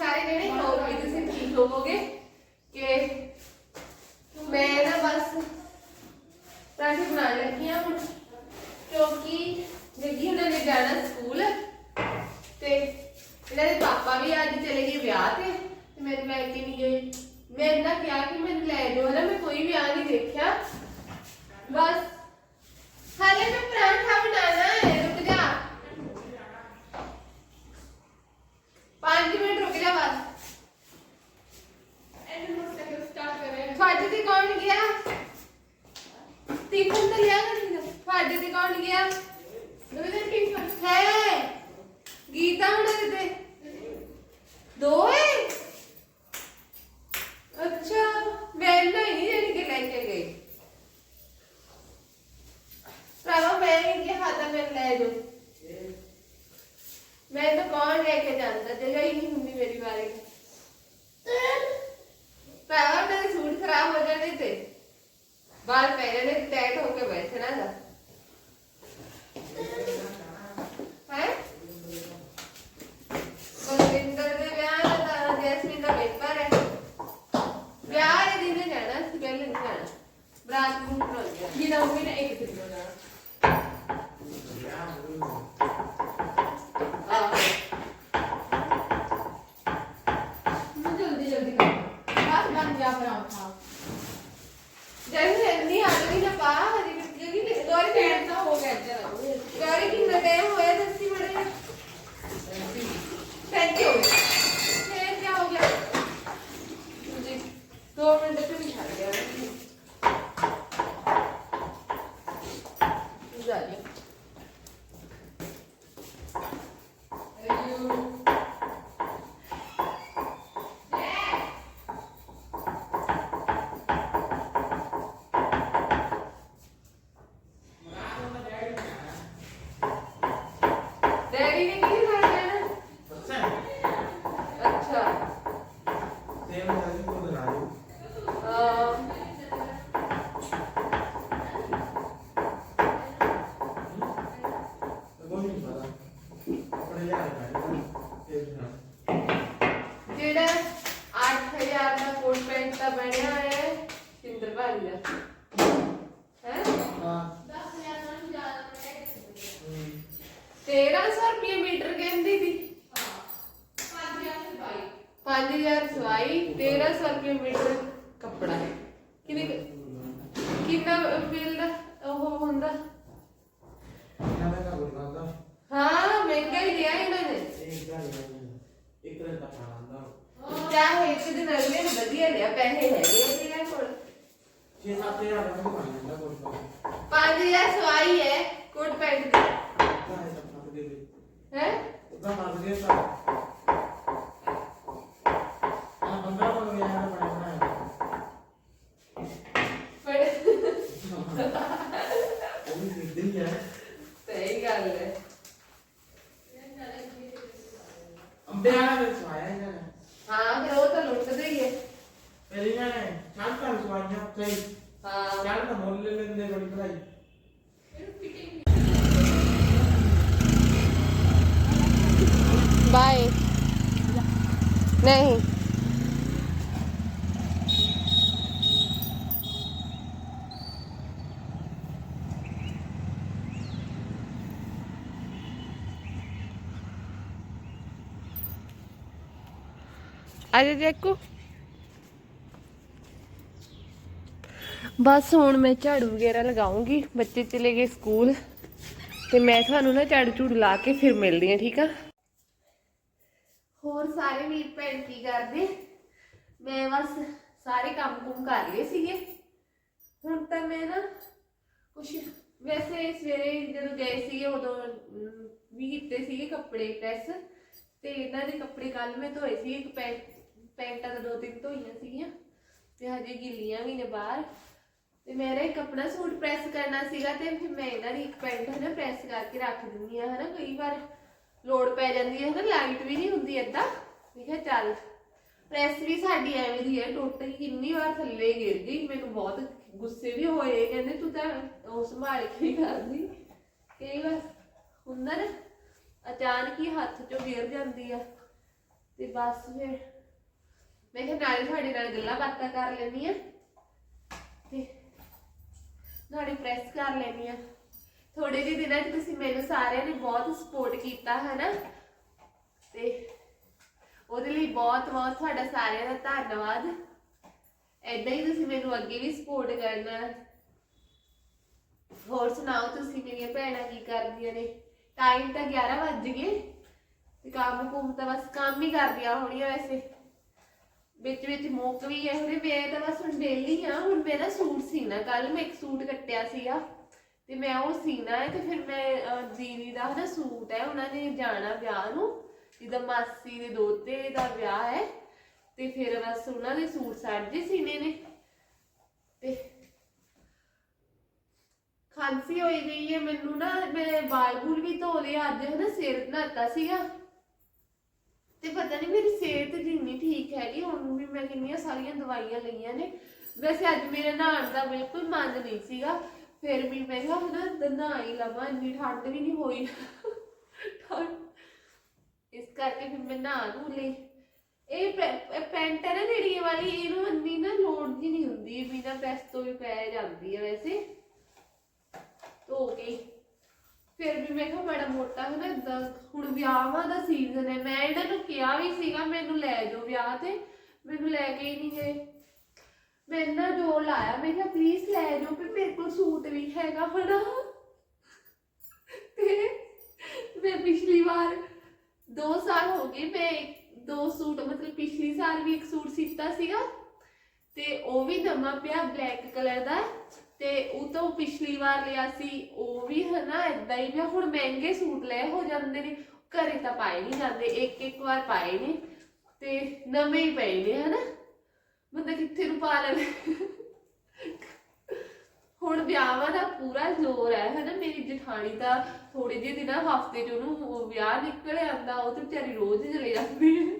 ਸਾਰੇ ਜਣੇ ਹੋਵੋਗੇ ਤੁਸੀਂ ਠੀਕ ਹੋਵੋਗੇ? ਕਿ ਮੈਂ ਨਾ ਬਸ ਪਰਾਂਠੇ ਬਣਾਉਣ ਲੱਗੀ ਹਾਂ ਹੁਣ, ਕਿਉਂਕਿ ਜੱਗੀ ਉਹਨਾਂ ਨੇ ਜਾਣਾ ਸਕੂਲ ਤੇ ਇਹਨਾਂ ਦੇ ਪਾਪਾ ਵੀ ਅੱਜ ਚਲੇ ਗਏ ਵਿਆਹ ਤੇ ਤੇ ਮੈਨੂੰ ਲੈ ਕੇ ਨਹੀਂ ਗਏ ਮੈਂ ਇਹਨਾਂ ਕਿਹਾ ਕਿ ਮੈਨੂੰ ਲੈ ਜਾਓ ਨਾ, ਮੈਂ ਕੋਈ ਵਿਆਹ ਨਹੀਂ ਦੇਖਿਆ। ਬਸ, ਹਾਲੇ ਮੈਂ ਪਰਾਂਠਾ ਬਣਾਣਾ ਹੈ। ਰੁਕ ਜਾ 5 ਮਿੰਟ ਰੁਕ ਜਾ ਬਸ ਐਂਡ ਮੁੜ ਤੱਕ ਸਟਾਰਟ ਕਰੇ ਤੁਹਾਡੇ ਤੇ ਕੌਣ ਗਿਆ ਟਿਫਨ ਤਾਂ ਲਿਆ ਕਰ ਤੁਹਾਡੇ ਤੇ ਕੌਣ ਗਿਆ ਦੋਵੇਂ ਟਿਫਨ ਹੈ ਗੀਤਾ ਉਹਨਾਂ ਦੇ ਤੇ ਦੋ ਹੈ ਅੱਛਾ ਮੈਂ ਨਹੀਂ ਜਿਹੜੀ ਕਿ ਲੈ ਕੇ ਗਈ ਭਰਾਵਾ ਮੈਂ ਨਹੀਂ ਕਿ ਹਾਤਾ ਮੈਂ ਲੈ ਜੋ ਮੈਂ ਤਾਂ ਕੌਣ ਲੈ ਕੇ ਜਾਂਦਾ ਜਗ੍ਹਾ ਹੀ ਨਹੀਂ ਹੁੰਦੀ ਮੇਰੀ ਵਾਰੀ। ਭਰਾਵਾ ਮੇਰੇ ਸੂਟ ਖਰਾਬ ਹੋ ਜਾਣੇ ਤੇ ਬਾਹਰ ਪੈ ਜਾਣੇ ਟੈਟ ਹੋ ਕੇ ਬੈਠਣਾ ਦਾ ਹੈ? ਬਲਵਿੰਦਰ ਦੇ ਵਿਆਹ ਦਾ ਜੈਸਮੀਨ ਦਾ ਪੇਪਰ ਹੈ। ਵਿਆਹ ਦੇ ਦਿਨ ਹੀ ਜਾਣਾ ਸੀ ਪਹਿਲੇ ਨਹੀਂ ਜਾਣਾ। ਬਰਾਤ ਨੂੰ ਗਿਆ ਜਿਹਦਾ ਉਹ ਵੀ ਨਾ ਇੱਕ ਤਰੀਕ ਨੂੰ ਜਾਣਾ ਆਹ ਮੈਂ ਜਲਦੀ ਜਲਦੀ ਕਰ ਬਸ ਬਣ ਗਿਆ ਪਰਾਂਠਾ ਜੈਸੇ ਨਹੀਂ ਆ ਗਈ ਨਾ ਪਾ ਹਜੇ ਕਿਉਂਕਿ ਗੌਰੀ ਟਾਈਮ ਤੇ ਤਾਂ ਹੋ ਗਿਆ ਇੱਧਰ ਆਓ ਗੌਰੀ ਕਿੰਨਾ ਟਾਈਮ ਹੋਇਆ ਦੱਸੀ ਮੜੇ ਪੈਂਤੀ ਹੋ ਗਏ ਫੇਰ ਕੀ ਹੋ ਗਿਆ ਜੀ ਦੋ ਮਿੰਟ ਤੇ ਵੀ ਛੱਡ ਗਿਆ ਜਾ ਜੀ ਡੈਡੀ ਨੇ ਕੀ ਕਰ ਜਾਣਾ ਅੱਛਾ ਅਹ ਜਿਹੜਾ 8000 ਦਾ ਕੋਟ ਪੈਂਟ ਦਾ ਬਣਿਆ ਹੈ ਸਿੰਦਰ ਭਾਜੀ ਦਾ ਹੈ 1300 ਰੁਪਏ ਮੀਟਰ ਕਹਿੰਦੀ ਸੀ। 5000 ਸਵਾਈ 1300 ਰੁਪਏ ਮੀਟਰ ਕੱਪੜਾ। ਕਿੰਨੇ ਕਿੰਨਾ ਬਿੱਲ ਦਾ ਉਹ ਹੁੰਦਾ? ਹਾਂ, ਮਹਿੰਗਾ ਹੀ ਲਿਆ ਇਹਨਾਂ ਨੇ। ਚਾਹੇ ਇੱਕ ਦਿਨ ਅਗਲੇ ਨੇ ਵਧੀਆ ਲਿਆ, ਪੈਸੇ ਹੈਗੇ ਇਹਨਾਂ ਕੋਲ। 5000 ਸਵਾਈ ਹੈ ਕੋਟ ਪੈਂਟ ਦੀ। ਹੈ? ਸਹੀ ਗੱਲ ਹੈ ਹਾਂ ਫਿਰ ਉਹ ਤਾਂ ਲੁੱਟਦੇ ਹੀ ਹੈ ਹਾਂ ਬਾय नहीं ਅਜੇ ਦੇਖੋ ਬਸ ਹੁਣ ਮੈਂ ਝਾੜੂ ਵਗੈਰਾ ਲਗਾਉਂਗੀ, ਬੱਚੇ ਚਲੇ ਗਏ ਸਕੂਲ। ਤੇ ਮੈਂ ਤੁਹਾਨੂੰ ਨਾ ਝਾੜੂ ਝੂੜੂ ਲਾ ਕੇ ਫਿਰ ਮਿਲਦੀ ਹਾਂ, ਠੀਕ ਆ? ਸਾਰੇ ਵੀਰ ਭੈਣ ਕੀ ਕਰਦੇ? ਮੈਂ ਬਸ ਸਾਰੇ ਕੰਮ ਕੁਮ ਕਰ ਲਏ ਸੀਗੇ। ਹੁਣ ਤਾਂ ਮੈਂ ਨਾ ਕੁਛ ਵੈਸੇ ਸਵੇਰੇ ਜਦੋਂ ਗਏ ਸੀਗੇ ਉਦੋਂ ਵੀ ਕੀਤੇ ਸੀਗੇ ਕੱਪੜੇ ਪ੍ਰੈਸ। ਤੇ ਇਹਨਾਂ ਦੇ ਕੱਪੜੇ ਕੱਲ ਮੈਂ ਧੋਏ ਸੀ, ਇੱਕ ਪੈ, ਪੈਂਟਾਂ ਤਾਂ ਦੋ ਤਿੰਨ ਧੋਈਆਂ ਸੀਗੀਆਂ। ਤੇ ਹਜੇ ਗਿੱਲੀਆਂ ਵੀ ਨੇ ਬਾਹਰ। ਤੇ ਮੇਰਾ ਇੱਕ ਆਪਣਾ ਸੂਟ ਪ੍ਰੈਸ ਕਰਨਾ ਸੀਗਾ ਤੇ ਫਿਰ ਮੈਂ ਇਹਨਾਂ ਦੀ ਇੱਕ ਪੈਂਟ ਹੈ ਨਾ ਪ੍ਰੈਸ ਕਰਕੇ ਰੱਖ ਦਿੰਦੀ ਆ ਹਨਾ, ਕਈ ਵਾਰ ਲੋੜ ਪੈ ਜਾਂਦੀ ਹੈ, ਹਨਾ, ਲਾਈਟ ਵੀ ਨਹੀਂ ਹੁੰਦੀ ਏਦਾਂ। ਮੈਂ ਕਿਹਾ ਚੱਲ ਪ੍ਰੈਸ ਵੀ ਸਾਡੀ ਐਵੇਂ ਦੀ ਹੈ ਟੁੱਟ ਗਈ ਕਿੰਨੀ ਵਾਰ ਥੱਲੇ ਗਿਰ ਗਈ, ਮੈਨੂੰ ਬਹੁਤ ਗੁੱਸੇ ਵੀ ਹੋਏ, ਕਹਿੰਦੇ ਤੂੰ ਤਾਂ ਉਹ ਸੰਭਾਲ ਕੇ ਕਰਦੀ। ਕਈ ਵਾਰ ਹੁੰਦਾ ਨਾ, ਅਚਾਨਕ ਹੀ ਹੱਥ ਚੋਂ ਗਿਰ ਜਾਂਦੀ ਆ, ਤੇ ਬਸ ਫਿਰ ਮੈਂ ਕਿਹਾ ਨਾਲੇ ਤੁਹਾਡੇ ਨਾਲ ਗੱਲਾਂ ਬਾਤਾਂ ਕਰ ਲੈਣੀ ਆ, ਤੇ ਨਾਲੇ ਪ੍ਰੈਸ ਕਰ ਲੈਣੀ ਆ। ਥੋੜੇ ਜਿਹੇ ਦਿਨਾਂ 'ਚ ਤੁਸੀਂ ਮੈਨੂੰ ਸਾਰਿਆਂ ਨੇ ਬਹੁਤ ਸਪੋਰਟ ਕੀਤਾ ਹੈ ਨਾ ਤੇ ਉਹਦੇ ਲਈ ਬਹੁਤ ਬਹੁਤ ਤੁਹਾਡਾ ਸਾਰਿਆਂ ਦਾ ਧੰਨਵਾਦ। ਏਦਾਂ ਹੀ ਤੁਸੀਂ ਮੈਨੂੰ ਅੱਗੇ ਵੀ ਸਪੋਰਟ ਕਰਨਾ। ਹੋਰ ਸੁਣਾਓ ਤੁਸੀਂ ਮੇਰੀਆਂ ਭੈਣਾਂ ਕੀ ਕਰਦੀਆਂ ਨੇ? ਟਾਈਮ ਤਾਂ 11 ਵੱਜ ਗਏ। ਤੇ ਕੰਮ ਕੁਮ ਤਾਂ ਬਸ ਕੰਮ ਹੀ ਕਰਦੀਆਂ ਹੋਣੀਆਂ ਵੈਸੇ। ਵਿੱਚ ਵਿੱਚ ਮੁੱਕ ਵੀ ਗਏ ਹੋਣੇ। ਮੈਂ ਤਾਂ ਬਸ ਹੁਣ ਡੇਲੀ ਆ। ਹੁਣ ਮੇਰਾ ਸੂਟ ਸੀਨਾ ਕੱਲ ਮੈਂ ਇੱਕ ਸੂਟ ਕੱਟਿਆ ਸੀਗਾ। ਤੇ ਮੈਂ ਉਹ ਸੀਨਾ ਹੈ ਤੇ ਫਿਰ ਮੈਂ ਦੀਦੀ ਦਾ ਨਾ ਸੂਟ ਹੈ, ਉਹਨਾਂ ਨੇ ਜਾਣਾ ਵਿਆਹ ਨੂੰ। ਜਿਹਦਾ ਮਾਸੀ ਦੇ ਦੋਤੇ ਦਾ ਵਿਆਹ ਹੈ ਤੇ ਫਿਰ ਬਸ ਉਹਨਾਂ ਦੇ ਸੂਟ ਸਾਟ ਜੇ ਸੀਨੇ ਨੇ। ਤੇ ਖਾਂਸੀ ਹੋਈ ਗਈ ਹੈ, ਮੈਨੂੰ ਨਾ ਮੈਂ ਵਾਲ ਵੂਲ ਵੀ ਧੋ ਲਏ, ਅੱਜ ਹਨਾ ਸਿਰ ਨਹਾਤਾ ਸੀਗਾ। ਤੇ ਪਤਾ ਨਹੀਂ ਮੇਰੀ ਸਿਹਤ ਜਿੰਨੀ ਠੀਕ ਹੈਗੀ, ਹੁਣ ਵੀ ਮੈਂ ਕਿੰਨੀਆਂ ਸਾਰੀਆਂ ਦਵਾਈਆਂ ਲਈਆਂ ਨੇ। ਵੈਸੇ ਅੱਜ ਮੇਰੇ ਨਹਾਉਣ ਦਾ ਬਿਲਕੁਲ ਮਨ ਨਹੀਂ ਸੀਗਾ, ਫਿਰ ਵੀ ਮੈਂ ਕਿਹਾ ਹਨਾ ਨਹਾ ਹੀ ਲਵਾਂ, ਇੰਨੀ ਠੰਡ ਵੀ ਨਹੀਂ ਹੋਈ। ਠੰਡ ਇਸ ਕਰਕੇ ਫਿਰ ਮੈਂ ਨਹਾ ਨੂੰ ਲਈ। ਇਹ ਪੈ- ਇਹ ਪੈਂਟ ਹੈ ਨਾ ਜਿਹੜੀ, ਇਹ ਵਾਲੀ, ਇਹਨੂੰ ਇੰਨੀ ਨਾ ਲੋੜ ਜੀ ਨਹੀਂ ਹੁੰਦੀ ਇਹ ਬਿਨਾਂ ਪ੍ਰੈਸ ਤੋਂ ਵੀ ਪੈ ਜਾਂਦੀ ਹੈ ਵੈਸੇ। ਧੋ ਕੇ। ਫਿਰ ਵੀ ਮੈਂ ਕਿਹਾ ਮਾੜਾ ਮੋਟਾ ਹੈ ਨਾ ਏਦਾਂ, ਹੁਣ ਵਿਆਹਾਂ ਦਾ ਸੀਜ਼ਨ ਹੈ, ਮੈਂ ਇਹਨਾਂ ਨੂੰ ਕਿਹਾ ਵੀ ਸੀਗਾ, ਮੈਨੂੰ ਲੈ ਜਾਓ ਵਿਆਹ ਤੇ, ਮੈਨੂੰ ਲੈ ਕੇ ਹੀ ਨਹੀਂ ਗਏ। ਮੈਂ ਨਾ ਜੋ ਲਾਇਆ, ਮੈਂ ਕਿਹਾ ਪਲੀਜ਼ ਲੈ ਜਾਓ, ਵੀ ਮੇਰੇ ਕੋਲ ਸੂਟ ਵੀ ਹੈਗਾ ਹਨਾ। ਤੇ ਮੈਂ ਪਿਛਲੀ ਵਾਰ 2 ਸਾਲ ਹੋ ਗਏ, ਮੈਂ ਦੋ ਸੂਟ, ਮਤਲਬ ਪਿਛਲੀ ਸਾਲ ਵੀ ਇੱਕ ਸੂਟ ਸੀਤਾ ਸੀਗਾ ਤੇ ਉਹ ਵੀ ਨਵਾਂ ਪਿਆ ਬਲੈਕ ਕਲਰ ਦਾ ਤੇ ਉਹ ਤੋਂ ਪਿਛਲੀ ਵਾਰ ਲਿਆ ਸੀ, ਉਹ ਵੀ ਹਨਾ ਇਦਾਂ ਹੀ ਮੈਂ ਹੁਣ ਮਹਿੰਗੇ ਸੂਟ ਲੈ ਹੋ ਜਾਂਦੇ ਨੇ, ਘਰੇ ਤਾਂ ਪਾਏ ਨਹੀਂ ਜਾਂਦੇ, ਇੱਕ ਇੱਕ ਵਾਰ ਪਾਏ ਨੇ ਤੇ ਨਵੇਂ ਹੀ ਪਏ ਨੇ ਹਨਾ। ਬੰਦਾ ਕਿੱਥੇ ਨੂੰ ਪਾ ਲਵੇ? ਹੁਣ ਵਿਆਹਾਂ ਦਾ ਪੂਰਾ ਜ਼ੋਰ ਹੈ, ਹਨਾ? ਮੇਰੀ ਜਠਾਣੀ ਤਾਂ ਥੋੜੇ ਜਿਹੇ ਦਿਨਾਂ, ਹਫ਼ਤੇ ਚ ਉਹਨੂੰ ਉਹ ਵਿਆਹ ਨਿਕਲ ਆਂਦਾ ਉਹ ਤੇ ਵਿਚਾਰੀ ਰੋਜ਼ ਚਲੇ ਜਾਂਦੀ ਹੈ।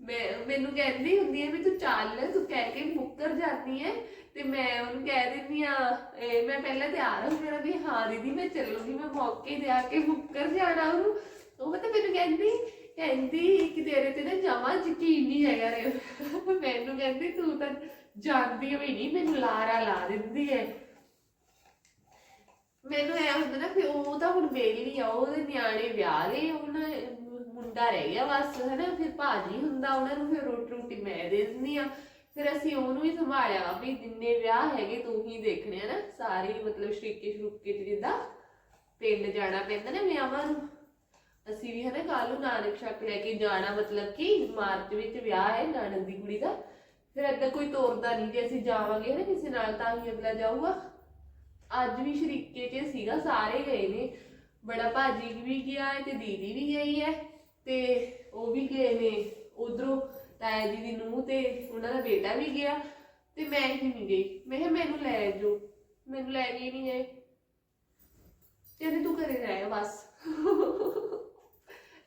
ਮੈਂ, ਮੈਨੂੰ ਕਹਿੰਦੀ ਹੁੰਦੀ ਹੈ ਵੀ ਤੂੰ ਚੱਲ, ਤੂੰ ਕਹਿ ਕੇ ਮੁੱਕਰ ਜਾਂਦੀ ਹੈ ਤੇ ਮੈਂ ਉਹਨੂੰ ਕਹਿ ਦਿੰਦੀ ਆ ਇਹ ਮੈਂ ਪਹਿਲਾਂ ਤਿਆਰ ਹੋ ਜਾਣਾ ਵੀ ਹਾਂ ਦੀਦੀ, ਮੈਂ ਚੱਲੂਗੀ, ਮੈਂ ਮੌਕੇ ਦੇ ਆ ਕੇ ਮੁੱਕਰ ਜਾਣਾ ਉਹਨੂੰ। ਉਹ ਪਤਾ ਮੈਨੂੰ ਕਹਿੰਦੀ ਕਹਿੰਦੀ ਕਿ ਤੇਰੇ ਤੇ ਨਾ ਜਮਾ ਯਕੀਨ ਨਹੀਂ ਹੈਗਾ ਰੇ। ਮੈਨੂੰ ਕਹਿੰਦੀ, ਤੂੰ ਤਾਂ ਜਾਂਦੀ ਵੀ ਨਹੀਂ, ਮੈਨੂੰ ਲਾਰਾ ਲਾ ਦਿੰਦੀ ਹੈ। ਮੈਨੂੰ ਐ ਹੁੰਦਾ ਨਾ ਕਿ ਉਹ ਤਾਂ ਹੁਣ ਵਿਹਲੀ ਆ ਉਹਦੇ ਨਿਆਣੇ ਵਿਆਹ ਲਏ ਹੁਣ ਮੁੰਡਾ ਰਹਿ ਗਿਆ ਬਸ, ਹਨਾ? ਫਿਰ ਭਾਜੀ ਹੁੰਦਾ, ਉਹਨਾਂ ਨੂੰ ਫਿਰ ਰੋਟੀ ਰੋਟੀ ਮੈਂ ਦੇ ਦਿੰਦੀ ਆ। ਫਿਰ ਅਸੀਂ ਉਹਨੂੰ ਹੀ ਸੰਭਾਲਿਆ ਵੀ ਜਿੰਨੇ ਵਿਆਹ ਹੈਗੇ ਤੂੰ ਹੀ ਦੇਖਣੇ ਆ ਨਾ, ਸਾਰੇ ਮਤਲਬ ਸ਼ਰੀਕੇ ਸ਼ਰੂਕੇ ਚ ਜਿੱਦਾਂ ਪਿੰਡ ਜਾਣਾ ਪੈਂਦਾ ਨਾ ਵਿਆਹਾਂ ਨੂੰ। ਅਸੀਂ ਵੀ ਹਨਾ ਕੱਲ ਨੂੰ ਨਾਨਕ ਸ਼ੱਕ ਲੈ ਕੇ ਜਾਣਾ, ਮਤਲਬ ਕਿ ਮਾਰਚ ਵਿੱਚ ਵਿਆਹ ਹੈ ਨਾਨਕ ਦੀ ਕੁੜੀ ਦਾ। ਫਿਰ ਏਦਾਂ ਕੋਈ ਤੋਰਦਾ ਨਹੀਂ ਜੇ ਅਸੀਂ ਜਾਵਾਂਗੇ ਹਨਾ ਕਿਸੇ ਨਾਲ, ਤਾਂ ਹੀ ਅਗਲਾ ਜਾਊਗਾ। ਅੱਜ ਵੀ ਸ਼ਰੀਕੇ 'ਚ ਸੀਗਾ, ਸਾਰੇ ਗਏ ਨੇ। ਬੜਾ ਭਾਜੀ ਵੀ ਗਿਆ ਹੈ ਤੇ ਦੀਦੀ ਵੀ ਗਈ ਹੈ ਤੇ ਉਹ ਵੀ ਗਏ ਨੇ ਉਧਰੋਂ ਤਾਇਆ ਜੀ ਦੀ ਨੂੰਹ ਤੇ ਉਹਨਾਂ ਦਾ ਬੇਟਾ ਵੀ ਗਿਆ ਤੇ ਮੈਂ ਹੀ ਨਹੀਂ ਗਈ? ਮੈਂ ਕਿਹਾ ਮੈਨੂੰ ਲੈ ਜਾਓ, ਮੈਨੂੰ ਲੈ ਕੇ ਨਹੀਂ ਗਏ ਕਹਿੰਦੇ ਤੂੰ ਘਰੇ ਰਹਿ ਬਸ।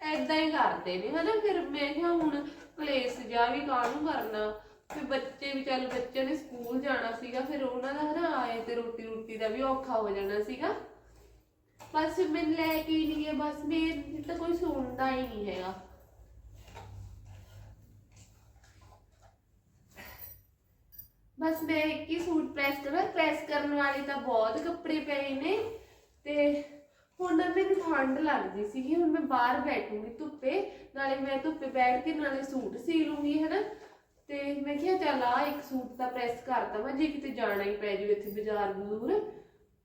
ਐਦਾਂ ਹੀ ਕਰਦੇ ਨੇ, ਹਨਾ ਫਿਰ ਮੈਂ ਕਿਹਾ ਹੁਣ ਕਲੇਸ਼ ਜਾ ਵੀ ਕਾਹਨੂੰ ਕਰਨਾ? ਫਿਰ ਬੱਚੇ ਵੀ ਚੱਲ, ਬੱਚਿਆਂ ਨੇ ਸਕੂਲ ਜਾਣਾ ਸੀਗਾ, ਫਿਰ ਉਹਨਾਂ ਦਾ ਹਨਾ ਆਏ ਤੇ ਰੋਟੀ ਰੋਟੀ ਦਾ ਵੀ ਔਖਾ ਹੋ ਜਾਣਾ ਸੀਗਾ। ਬਸ ਮੈਂ ਲੈ ਕੇ ਹੀ ਨਹੀਂ ਗਏ, ਬਸ ਮੇਰੇ ਤਾਂ ਕੋਈ ਸੁਣਦਾ ਹੀ ਨਹੀਂ ਹੈਗਾ। ਬਸ ਮੈਂ ਇੱਕ ਹੀ ਸੂਟ ਪ੍ਰੈਸ ਕਰਨਾ ਪ੍ਰੈਸ ਕਰਨ ਵਾਲੇ ਤਾਂ ਬਹੁਤ ਕੱਪੜੇ ਪਏ ਨੇ ਤੇ ਹੁਣ ਨਾ ਮੈਨੂੰ ਠੰਡ ਲੱਗਦੀ ਸੀਗੀ, ਹੁਣ ਮੈਂ ਬਾਹਰ ਬੈਠੂੰਗੀ ਧੁੱਪੇ, ਨਾਲੇ ਮੈਂ ਧੁੱਪੇ ਬੈਠ ਕੇ ਨਾਲੇ ਸੂਟ ਸੀ ਲੂੰਗੀ, ਹਨਾ? ਤੇ ਮੈਂ ਕਿਹਾ ਚੱਲ ਆ ਇੱਕ ਸੂਟ ਤਾਂ ਪ੍ਰੈਸ ਕਰ ਦਵਾਂ ਜੇ ਕਿਤੇ ਜਾਣਾ ਹੀ ਪੈ ਜਾਵੇ ਇੱਥੇ ਬਾਜ਼ਾਰ ਬਜ਼ੂਰ।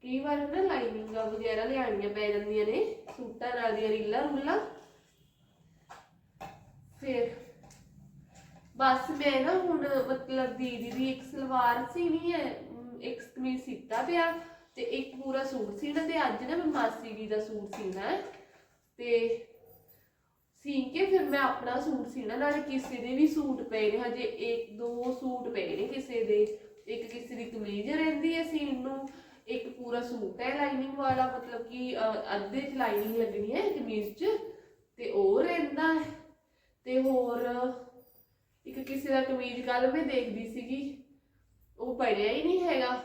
ਕਈ ਵਾਰ ਨਾ ਲਾਈਨਿੰਗਾਂ ਵਗੈਰਾ ਲਿਆਣੀਆਂ ਪੈ ਜਾਂਦੀਆਂ ਨੇ, ਸੂਟਾਂ ਨਾਲ ਦੀਆਂ ਰੀਲਾਂ ਰੂਲਾਂ। ਫਿਰ ਬਸ ਮੈਂ ਨਾ ਹੁਣ ਮਤਲਬ ਦੀਦੀ ਦੀ ਇੱਕ ਸਲਵਾਰ ਸੀਣੀ ਹੈ ਇੱਕ ਕਮੀਜ਼ ਸੀਤਾ ਪਿਆ ਤੇ ਇੱਕ ਪੂਰਾ ਸੂਟ ਸੀਣਾ ਤੇ ਅੱਜ ਨਾ ਮੈਂ ਮਾਸੀ ਜੀ ਦਾ ਸੂਟ ਸੀਣਾ ਹੈ। ਤੇ ਸੀ ਕੇ ਫਿਰ ਮੈਂ ਆਪਣਾ ਸੂਟ ਸੀਣਾ, ਨਾਲੇ ਕਿਸੇ ਦੇ ਵੀ ਸੂਟ ਪਏ ਨੇ, ਹਜੇ ਇੱਕ, ਦੋ ਸੂਟ ਪਏ ਨੇ ਕਿਸੇ ਦੇ। ਇੱਕ ਕਿਸੇ ਦੀ ਕਮੀਜ਼ ਰਹਿੰਦੀ ਹੈ ਸੀਣ ਨੂੰ, ਇੱਕ ਪੂਰਾ ਸੂਟ ਹੈ ਲਾਈਨਿੰਗ ਵਾਲਾ, ਮਤਲਬ ਕਿ ਅੱਧੇ ਚ ਲਾਈਨਿੰਗ ਲੱਗਣੀ ਹੈ ਕਮੀਜ਼ 'ਚ, ਤੇ ਉਹ ਰਹਿੰਦਾ ਹੈ। ਤੇ ਹੋਰ, ਇੱਕ ਕਿਸੇ ਦਾ ਕਮੀਜ਼ ਕੱਲ ਮੈਂ ਦੇਖਦੀ ਸੀਗੀ, ਉਹ ਬਣਿਆ ਹੀ ਨਹੀਂ ਹੈਗਾ।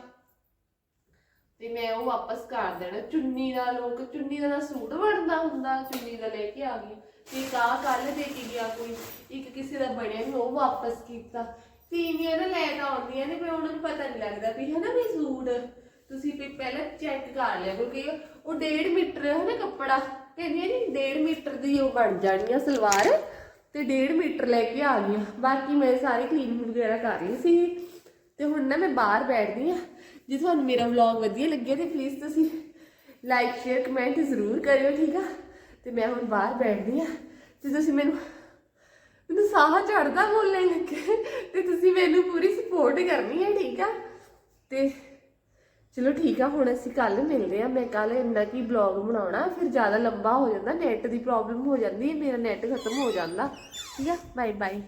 ਤੇ ਮੈਂ ਉਹ ਵਾਪਸ ਕਰ ਦੇਣਾ। ਚੁੰਨੀ ਦਾ ਲੋਕ, ਚੁੰਨੀ ਦਾ ਸੂਟ ਬਣਦਾ ਹੁੰਦਾ, ਚੁੰਨੀ ਦਾ ਲੈ ਕੇ ਆ ਗਈ। ਤੇ ਆ ਕੱਲ ਦੇ ਕੇ ਗਿਆ ਕੋਈ। ਇੱਕ ਕਿਸੇ ਦਾ ਬਣਿਆ ਵੀ ਉਹ ਵਾਪਸ ਕੀਤਾ। ਤੀਵੀਆਂ ਨਾ ਲੈ ਤਾਂ ਆਉਂਦੀਆਂ ਨੇ ਪਰ ਉਹਨਾਂ ਨੂੰ ਪਤਾ ਨਹੀਂ ਲੱਗਦਾ ਵੀ ਹਨਾ ਵੀ ਸੂਟ ਤੁਸੀਂ ਵੀ ਪਹਿਲਾਂ ਚੈੱਕ ਕਰ ਲਿਆ, ਕਿਉਂਕਿ ਉਹ 1.5 ਮੀਟਰ ਹੈ ਨਾ ਕੱਪੜਾ, ਕਹਿੰਦੀਆਂ ਨਹੀਂ 1.5 ਮੀਟਰ ਦੀ ਉਹ ਬਣ ਜਾਣੀ ਆ ਸਲਵਾਰ ਤੇ 1.5 ਮੀਟਰ ਲੈ ਕੇ ਆ ਗਈਆਂ। ਬਾਕੀ ਮੈਂ ਸਾਰੀ ਕਲੀਨਿੰਗ ਵਗੈਰਾ ਕਰ ਲਈ ਸੀ ਤੇ ਹੁਣ ਨਾ ਮੈਂ ਬਾਹਰ ਬੈਠਦੀ ਆ। ਜੇ ਤੁਹਾਨੂੰ ਮੇਰਾ ਵਲੌਗ ਵਧੀਆ ਲੱਗਿਆ ਤੇ ਪਲੀਜ਼ ਤੁਸੀਂ ਲਾਈਕ ਸ਼ੇਅਰ ਕਮੈਂਟ ਜ਼ਰੂਰ ਕਰਿਓ, ਠੀਕ ਆ? ਤੇ ਮੈਂ ਹੁਣ ਬਾਹਰ ਬੈਠਦੀ ਆ ਤੇ ਤੁਸੀਂ ਮੈਨੂੰ ਮੈਨੂੰ ਸਾਹ ਚੜਦਾ ਬੋਲਣ ਲੱਗੇ ਤੇ ਤੁਸੀਂ ਮੈਨੂੰ ਪੂਰੀ ਸਪੋਰਟ ਕਰਨੀ ਹੈ, ਠੀਕ ਆ? ਤੇ ਚਲੋ ਠੀਕ ਆ, ਹੁਣ ਅਸੀਂ ਕੱਲ ਮਿਲਦੇ ਆ ਮੈਂ ਕੱਲ ਇੰਨਾ ਕੀ ਬਲੌਗ ਬਣਾਉਣਾ, ਫਿਰ ਜ਼ਿਆਦਾ ਲੰਬਾ ਹੋ ਜਾਂਦਾ ਨੈਟ ਦੀ ਪ੍ਰੋਬਲਮ ਹੋ ਜਾਂਦੀ, ਮੇਰਾ ਨੈਟ ਖਤਮ ਹੋ ਜਾਂਦਾ। ਠੀਕ ਆ? Bye bye